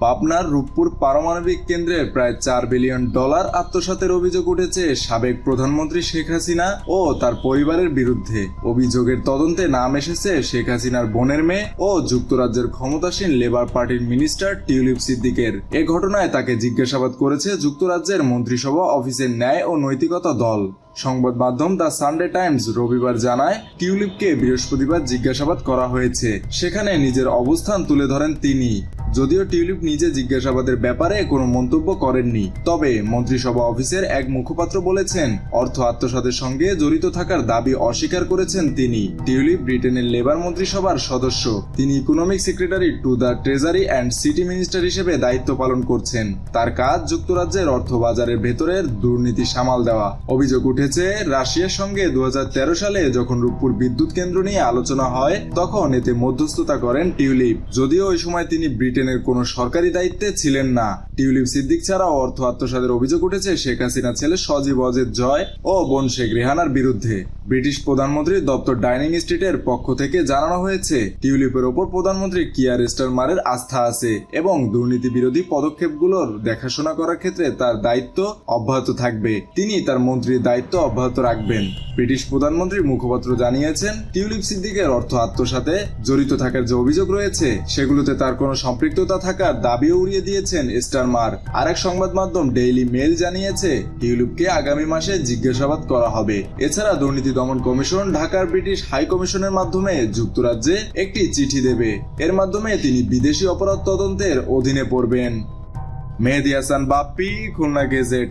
পাবনার রূপপুর পারমাণবিক কেন্দ্রের প্রায় চার বিলিয়ন ডলার আত্মসাতের অভিযোগ উঠেছে সাবেক প্রধানমন্ত্রী শেখ হাসিনা ও তার পরিবারের বিরুদ্ধে। অভিযোগের তদন্তে নাম এসেছে শেখ হাসিনার বোনের মেয়ে ও যুক্তরাজ্যের ক্ষমতাসীন লেবার পার্টির মিনিস্টার টিউলিপ সিদ্দিকের। এ ঘটনায় তাকে জিজ্ঞাসাবাদ করেছে যুক্তরাজ্যের মন্ত্রিসভা অফিসের ন্যায় ও নৈতিকতা দল। সংবাদ মাধ্যম দ্য সানডে টাইমস রবিবার জানায়, টিউলিপকে বৃহস্পতিবার জিজ্ঞাসাবাদ করা হয়েছে। সেখানে নিজের অবস্থান তুলে ধরেন তিনি। যদিও টিউলিপ নিজে জিজ্ঞাসাবাদের ব্যাপারে কোনো মন্তব্য করেননি, তবে মন্ত্রিসভা অফিসের এক মুখপাত্র বলেছেন, অর্থ আত্মসাতের সঙ্গে জড়িত থাকার দাবি অস্বীকার করেছেন তিনি। টিউলিপ ব্রিটেনের লেবার মন্ত্রিসভার সদস্য। তিনি economic secretary to the treasury and city minister হিসেবে দায়িত্ব পালন করছেন। তার কাজ যুক্তরাজ্যের অর্থ বাজারের ভেতরের দুর্নীতি সামাল দেওয়া। অভিযোগ উঠেছে রাশিয়ার সঙ্গে দুহাজার তেরো সালে যখন রূপপুর বিদ্যুৎ কেন্দ্র নিয়ে আলোচনা হয়, তখন এতে মধ্যস্থতা করেন টিউলিপ। যদিও ওই সময় তিনি ব্রিটেনের কোনো সরকারি দায়িত্বে ছিলেন না। টিউলিপ সিদ্দিক ছাড়াও অর্থ আত্মসাদের অভিযোগ উঠেছে, শেখ হাসিনা ছেলে সজীব অজেদ জয় ও বোন শেখ রেহানার বিরুদ্ধে। ব্রিটিশ প্রধানমন্ত্রীর দপ্তর ডাইনিং স্ট্রিটের পক্ষ থেকে জানানো হয়েছে, টিউলিপের ওপর প্রধানমন্ত্রী কিয়ার স্টারমারের আস্থা আছে এবং দুর্নীতি বিরোধী পদক্ষেপগুলোর দেখাশোনা করার ক্ষেত্রে তার দায়িত্ব অব্যাহত থাকবে। তিনি তার মন্ত্রীর দায়িত্ব অব্যাহত রাখবেন। ব্রিটিশ প্রধানমন্ত্রীর মুখপাত্র জানিয়েছেন, টিউলিপ সিদ্দিকের অর্থ আত্মসাতে জড়িত থাকার যে অভিযোগ রয়েছে, সেগুলোতে তার কোনো সম্পৃক্ততা থাকার দাবিও উড়িয়ে দিয়েছেন স্টারমার। আরেক সংবাদ মাধ্যম ডেইলি মেল জানিয়েছে, টিউলিপকে আগামী মাসে জিজ্ঞাসাবাদ করা হবে। এছাড়া দুর্নীতি দমন কমিশন ঢাকার ব্রিটিশ হাই কমিশনের মাধ্যমে যুক্তরাজ্যে একটি চিঠি দেবে। এর মাধ্যমে তিনি বিদেশি অপরাধ তদন্তের অধীনে পড়বেন। মেহেদি হাসান, বাপ্পি, খুলনা গেজেট।